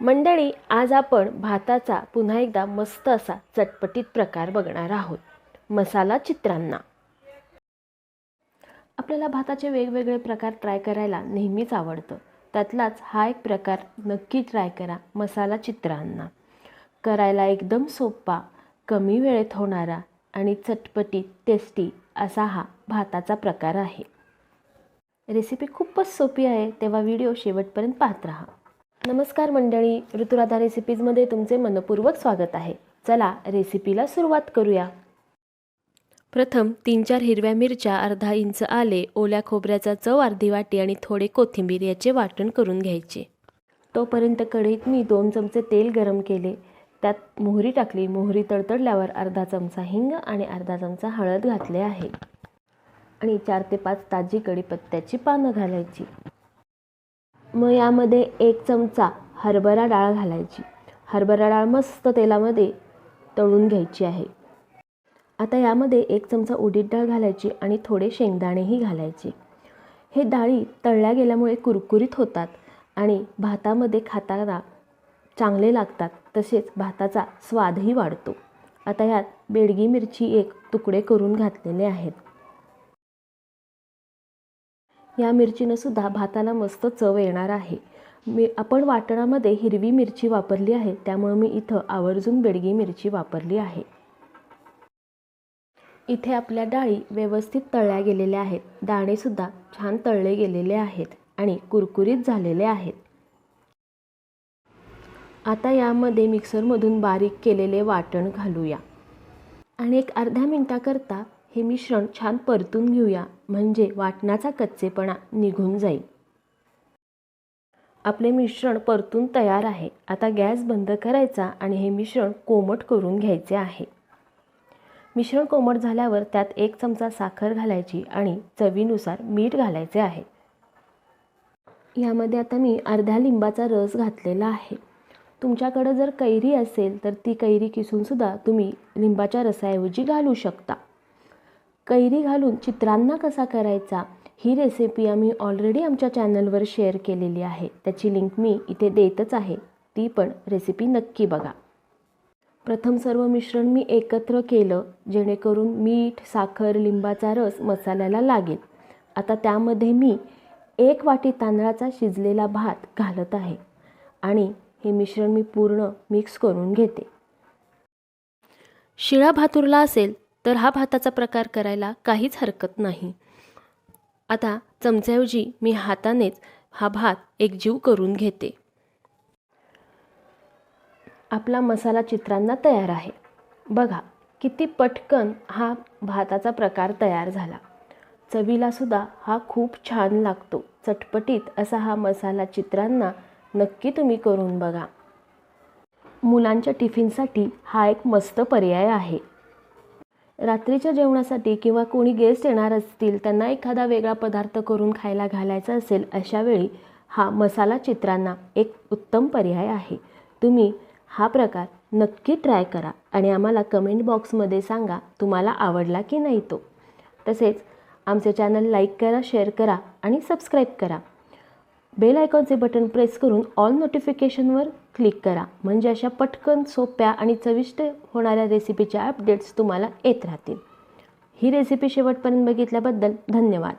मंडळी आज आपण भाताचा पुन्हा एकदा मस्त असा चटपटीत प्रकार बघणार आहोत. मसाला चित्रांना. आपल्याला भाताचे वेगवेगळे प्रकार ट्राय करायला नेहमीच आवडतं. त्यातलाच हा एक प्रकार नक्की ट्राय करा मसाला चित्रांना. करायला एकदम सोपा कमी वेळेत होणारा आणि चटपटीत टेस्टी असा हा भाताचा प्रकार आहे. रेसिपी खूपच सोपी आहे तेव्हा व्हिडिओ शेवटपर्यंत पाहत राहा. नमस्कार मंडळी ऋतुराधा रेसिपीजमध्ये तुमचे मनपूर्वक स्वागत आहे. चला रेसिपीला सुरुवात करूया. प्रथम तीन चार हिरव्या मिरच्या अर्धा इंच आले ओल्या खोबऱ्याचा चव अर्धी वाटी आणि थोडे कोथिंबीर याचे वाटण करून घ्यायचे. तोपर्यंत कढईत मी दोन चमचे तेल गरम केले. त्यात मोहरी टाकली. मोहरी तडतडल्यावर अर्धा चमचा हिंग आणि अर्धा चमचा हळद घातले आहे. आणि चार ते पाच ताजी कढीपत्त्याची पानं घालायची. मग यामध्ये एक चमचा हरभरा डाळ घालायची. हरभरा डाळ मस्त तेलामध्ये तळून घ्यायची आहे. आता यामध्ये एक चमचा उडीद डाळ घालायची आणि थोडे शेंगदाणेही घालायचे. हे डाळी तळल्या गेल्यामुळे कुरकुरीत होतात आणि भातामध्ये खाताना चांगले लागतात तसेच भाताचा स्वादही वाढतो. आता यात बेडगी मिरची एक तुकडे करून घातलेले आहेत. या मिरचीनं सुद्धा भाताला मस्त चव येणार आहे. मी आपण वाटणामध्ये हिरवी मिरची वापरली आहे त्यामुळे मी इथं आवर्जून बेडगी मिरची वापरली आहे. इथे आपल्या डाळी व्यवस्थित तळल्या गेलेल्या आहेत. दाणेसुद्धा छान तळले गेलेले आहेत आणि कुरकुरीत झालेले आहेत. आता यामध्ये मिक्सरमधून बारीक केलेले वाटण घालूया. आणि एक अर्ध्या मिनटाकरता हे मिश्रण छान परतून घेऊया. म्हणजे वाटणाचा कच्चेपणा निघून जाईल. आपले मिश्रण परतून तयार आहे. आता गॅस बंद करायचा आणि हे मिश्रण कोमट करून घ्यायचे आहे. मिश्रण कोमट झाल्यावर त्यात एक चमचा साखर घालायची आणि चवीनुसार मीठ घालायचे आहे. यामध्ये आता मी अर्ध्या लिंबाचा रस घातलेला आहे. तुमच्याकडं जर कैरी असेल तर ती कैरी किसूनसुद्धा तुम्ही लिंबाच्या रसाऐवजी घालू शकता. कैरी घालून चित्रांना कसा करायचा ही रेसिपी आम्ही ऑलरेडी आमच्या चॅनलवर शेअर केलेली आहे. त्याची लिंक मी इथे देतच आहे. ती पण रेसिपी नक्की बघा. प्रथम सर्व मिश्रण मी एकत्र केलं जेणेकरून मीठ साखर लिंबाचा रस मसाल्याला लागेल. आता त्यामध्ये मी एक वाटी तांदळाचा शिजलेला भात घालत आहे आणि हे मिश्रण मी पूर्ण मिक्स करून घेते. शिळा भातुरला असेल तर हा भाताचा प्रकार करायला काहीच हरकत नाही. आता चमच्याऐवजी मी हातानेच हा भात एकजीव करून घेते. आपला मसाला चित्रांना तयार आहे. बघा किती पटकन हा भाताचा प्रकार तयार झाला. चवीला सुद्धा हा खूप छान लागतो. चटपटीत असा हा मसाला चित्रांना नक्की तुम्ही करून बघा. मुलांच्या टिफिनसाठी हा एक मस्त पर्याय आहे. रात्रीच्या जेवणासाठी किंवा कोणी गेस्ट येणार असतील त्यांना एखादा वेगळा पदार्थ करून खायला घालायचा असेल अशावेळी हा मसाला चित्रांना एक उत्तम पर्याय आहे. तुम्ही हा प्रकार नक्की ट्राय करा आणि आम्हाला कमेंट बॉक्समध्ये सांगा तुम्हाला आवडला की नाही तो. तसेच आमचे चॅनल लाईक करा शेअर करा आणि सबस्क्राईब करा. बेल आयकॉनचे बटन प्रेस करून ऑल नोटिफिकेशनवर क्लिक करा. म्हणजे अशा पटकन सोप्या आणि चविष्ट होणाऱ्या रेसिपीच्या अपडेट्स तुम्हाला येत राहतील. ही रेसिपी शेवटपर्यंत बघितल्याबद्दल धन्यवाद.